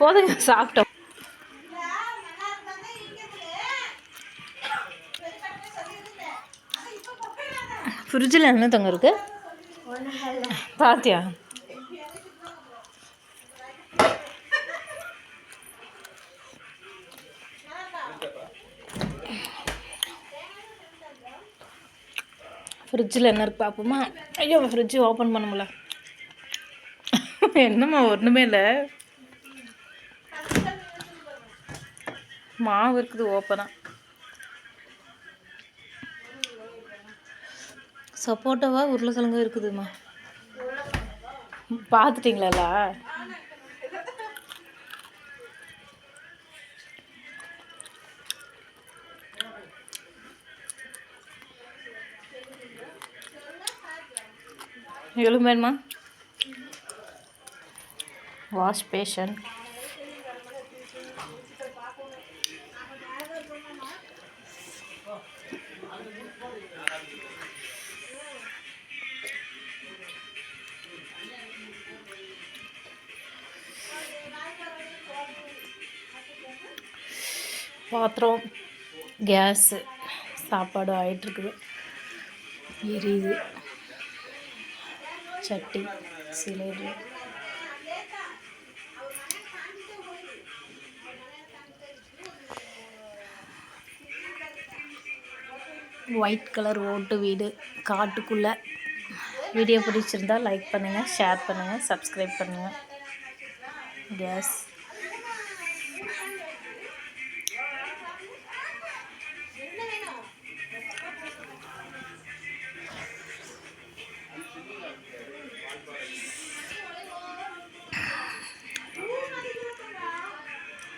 போதுங்க சாப்பிட்டோம். ஃப்ரிட்ஜில் என்ன தங்க இருக்கு? பாத்தியா? ஃப்ரிட்ஜில் என்ன இருக்கு பார்ப்போமா ஐயோ ஃப்ரிட்ஜு ஓப்பன் பண்ண முடியல. என்னம்மா ஒன்றுமே இல்லை. மாவு இருக்குது ஓப்பனாக சப்போட்டாவா உருளைக்கிழங்கு இருக்குதுமா? பார்த்துட்டிங்களா வேணுமா? வாஷ் பேஷன் பாத்திரம் கேஸு சாப்பாடு ஆகிட்டுருக்குது எரியுது. சட்டி சிலரு ஒயிட் கலர் ஓட்டு வீடு. காட்டுக்குள்ளே. வீடியோ பிடிச்சிருந்தா லைக் பண்ணுங்கள் ஷேர் பண்ணுங்கள் சப்ஸ்கிரைப் பண்ணுங்கள் கேஸ்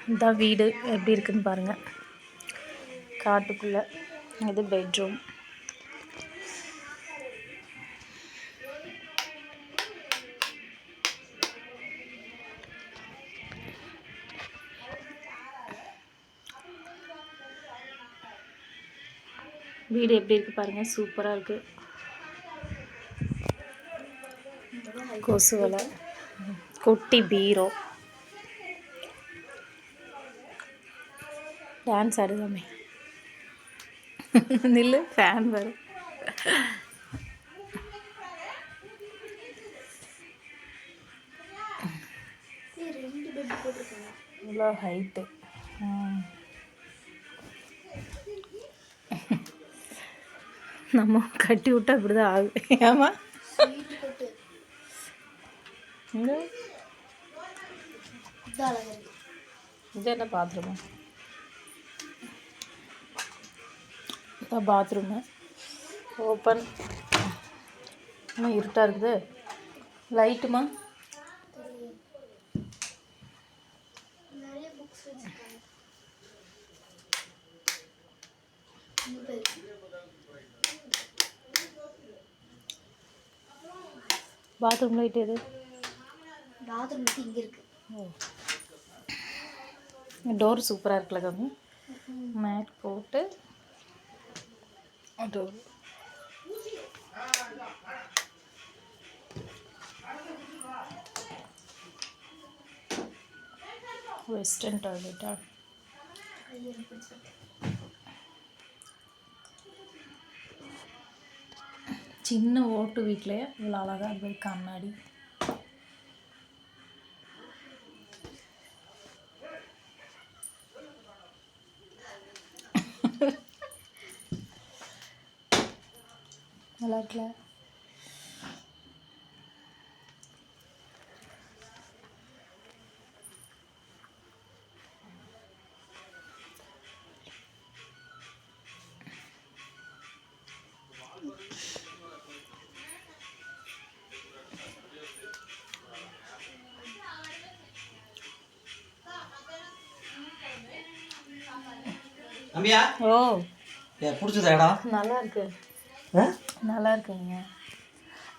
இந்த வீடு எப்படி இருக்குன்னு பாருங்கள் காட்டுக்குள்ளே இது பெட்ரூம் வீடு எப்படி இருக்கு பாருங்க. சூப்பராக இருக்கு. கொசு வலை. குட்டி பீரோ. டான்ஸ் ஆடுதாமே நில்லு ஃபேன் வரும் இவ்வளோ ஹைட்டு நம்ம கட்டி விட்டா இப்படிதான் ஆகுது ஏமா இது என்ன பாத்ரூமா பாத்ரூமு ஓப்பன் இன்னும் இருட்டாக இருக்குது. லைட்டுமா பாத்ரூம் லைட் எது? பாத்ரூம் வந்து இங்கே இருக்கு. டோர் சூப்பராக இருக்குல்ல கம்மி மேட் போட்டு அது வெஸ்டர்ன் டாய்லெட்டா சின்ன ஓட்டு வீட்டில் இவ்வளோ அழகாக இருக்குது கண்ணாடி நல்லா இருக்குல்ல தம்பியா ஓ. ஏ பிடிச்சதா இடம்? நல்லா இருக்கு? நல்லா இருக்குங்க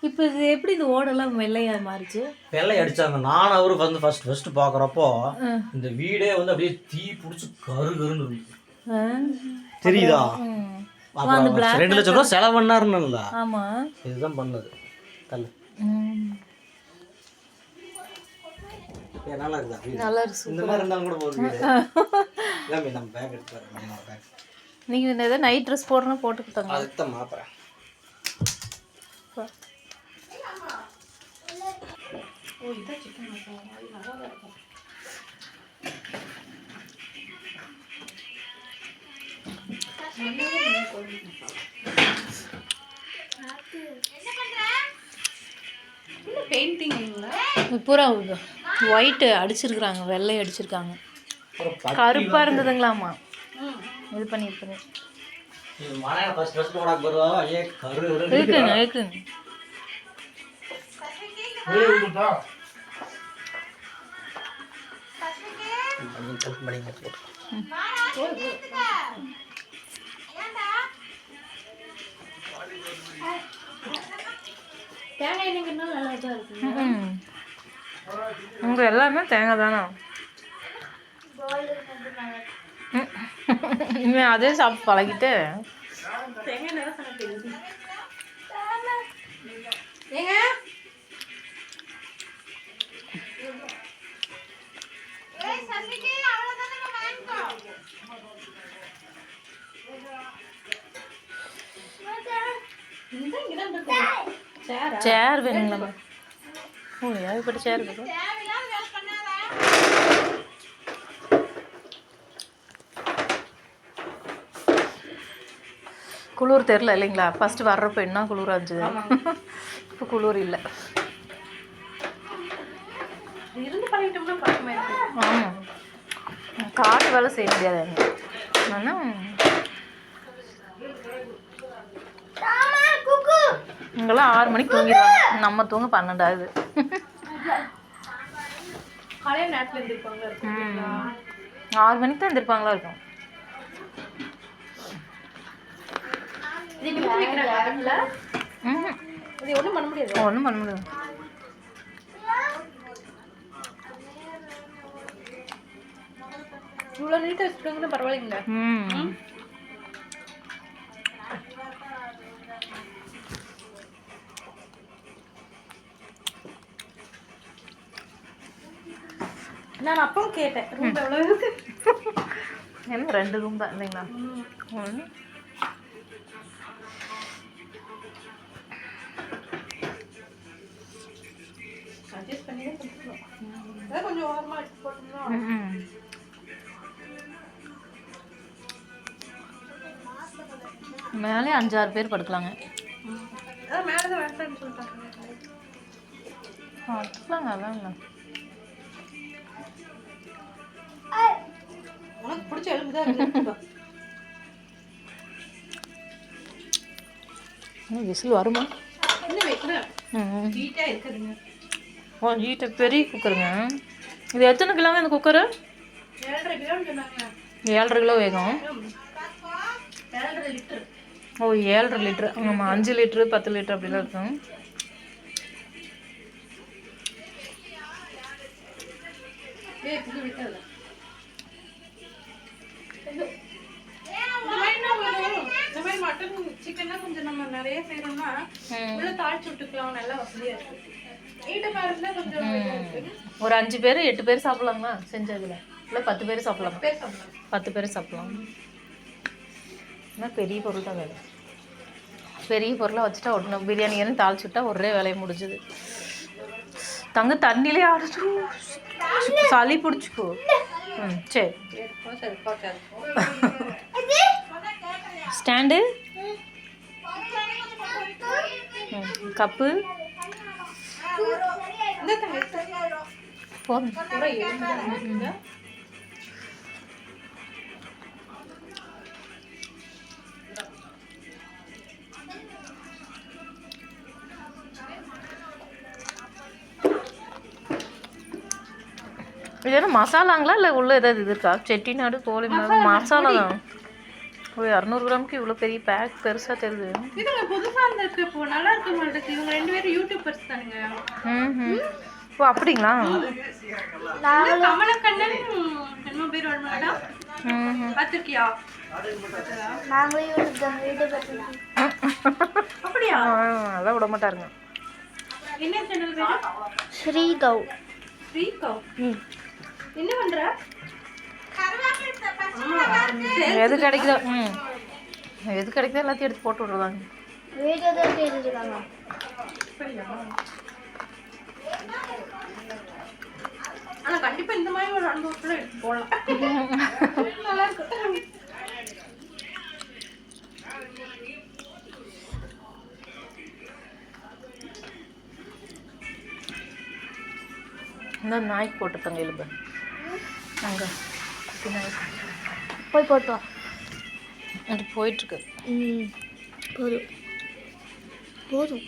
இப்போ இது எப்படி இந்த ஓடெல்லாம் வெள்ளையா மாறிச்சு? வெள்ளை அடிச்சாங்க. நான் அவரு வந்து ஃபர்ஸ்ட் ஃபர்ஸ்ட் பார்க்குறப்போ ம். இந்த வீடே வந்து அப்படியே தீ பிடிச்சி கரு கருன்னு இருந்துச்சு? தெரியுதா? ரெண்டு லட்சம் ரூபா செலவு பண்ணாருன்னு ஆமா. இதுதான் பண்ணது. தள்ளு. நல்லா இருக்குதா? நல்லா இருக்கு இந்த மாதிரி இருந்தாலும் கூட போதும் எல்லாமே நம்ம பேக் எடுத்து நீங்கள் இந்த எதாவது நைட் ட்ரெஸ் போடுறோன்னா போட்டுக்கிட்டாங்க அதுக்கு தான் மாப்பிறேன் ஒயிட்டு அடிச்சிருக்கிறாங்க வெள்ளை அடிச்சிருக்காங்க. கருப்பாக இருந்ததுங்களாம்மா இது பண்ணி இது பண்ணி இது மழை ஃபர்ஸ்ட் ஃபர்ஸ்ட் போடாக்கு வருவா ஐயே கரு கரு இருக்குங்க இருக்குங்க. உங்கள் எல்லாமே தேங்காய் தானே? இனிமேல் அதே சாப்பிட்டு பழகிட்டு. ஏங்க? சேர் வேணுங்களா ஓ ஏகப்பட்ட சேர் வேணும் குளிர் தெரில இல்லைங்களா? ஃபஸ்ட்டு வர்றப்ப என்ன குளிராக இருந்துச்சு இப்போ குளிர் இல்லை. ஆமாம் காட்டு வேலை செய்ய முடியாது. ஆனால் இங்கெல்லாம் ஆறு மணிக்கு தூங்கிடுவாங்க. நம்ம தூங்க பன்னெண்டு ஆகுது. ஆறு மணிக்கு தான் எந்திருப்பாங்களா இருக்கும். ஒன்றும் பண்ண முடியாது? ஒன்றும் பண்ண முடியாது. இவ்வளோ நீட்டாக வச்சுருக்காங்கன்னா பரவாயில்லைங்களா ம் நான் அப்பவும் கேட்டேன் ரூம் எவ்வளோ இருக்கு என்ன ரெண்டு ரூம் தான் இல்லைங்களா ஒன்று அட்ஜஸ்ட் பண்ணி தான் கொடுத்துருவோம் அதான் கொஞ்சம் ஓரமாக எடுத்து மேலே அஞ்சாறு பேர் படுக்கலாங்க. படுக்கலாங்க அதான் இல்லை. உனக்கு பிடிச்ச எலும்பு விசில் வருமா? ஓ பெரிய குக்கருங்க இது எத்தனை கிலோங்க இந்த குக்கரு ஏழரை கிலோ வேகும். ஏழரை லிட்டர். ஓ ஏழரை லிட்ரு ஆமாம் அஞ்சு லிட்ரு பத்து லிட்ரு அப்படிலாம் இருக்கும். மட்டன் சிக்கன்லாம் கொஞ்சம் நம்ம நிறைய செய்யறோம்னா உள்ள தாளிச்சு விட்டுக்கலாம் நல்லா வசதியா இருக்கு. ஒரு அஞ்சு பேர் எட்டு பேர் சாப்பிட்லாங்களா? செஞ்சதில். இல்லை பத்து பேர் சாப்பிட்லாமா? பேர் சாப்பிடலாம். பத்து பேர் சாப்பிட்லாம். ஆனால் பெரிய பொருள் தான் வேணும் பெரிய பொருளாக வச்சுட்டா உடனே பிரியாணி ஏன்னு தாளிச்சு விட்டா ஒரே வேலையை முடிஞ்சுது. தங்க தண்ணியிலே ஆடிச்சு. சளி பிடிச்சிக்கோ. ம் சரி. ஸ்டாண்டு? கப்பு? போதும். இது என்ன மசாலாங்களா இல்லை உள்ள ஏதாவது இது இருக்கா? செட்டிநாடு கோழி மாவு மசாலா தான் ஒரு இரநூறு கிராமுக்கு இவ்வளோ பெரிய பேக் பெருசாக தெரியுது. இதுங்க புதுசா இருந்திருக்கு இப்போ. நல்லா இருக்கு மாட்டேங்குது இவங்க ரெண்டு பேரும் யூடியூபர்ஸ் தானுங்க. ம் ஓ அப்படிங்களா? கமலக்கண்ணன் என்ன பேர் வருமாடா ம் பார்த்துருக்கியா? அப்படியா? விட மாட்டாருங்க என்ன சேனல் பேர்? ஸ்ரீ கௌ ஃப்ரீ கவ் ம். என்ன பண்ற? எது கிடைக்குதோ ம். எது கிடைக்குதோ எல்லாத்தையும் எடுத்து போட்டு விட்றதாங்க வீடியோ தான் பேசிட்டுருக்காங்க ஆனா கண்டிப்பா இந்த மாதிரி ஒரு வருஷம் எடுத்து போடலாம். நல்லா இருக்கு இந்த நாய்க்கு போட்டுருக்காங்க எலும்பு நாய் போய் போட்டு வா. அது போயிட்டுருக்கு போதும். போதும்.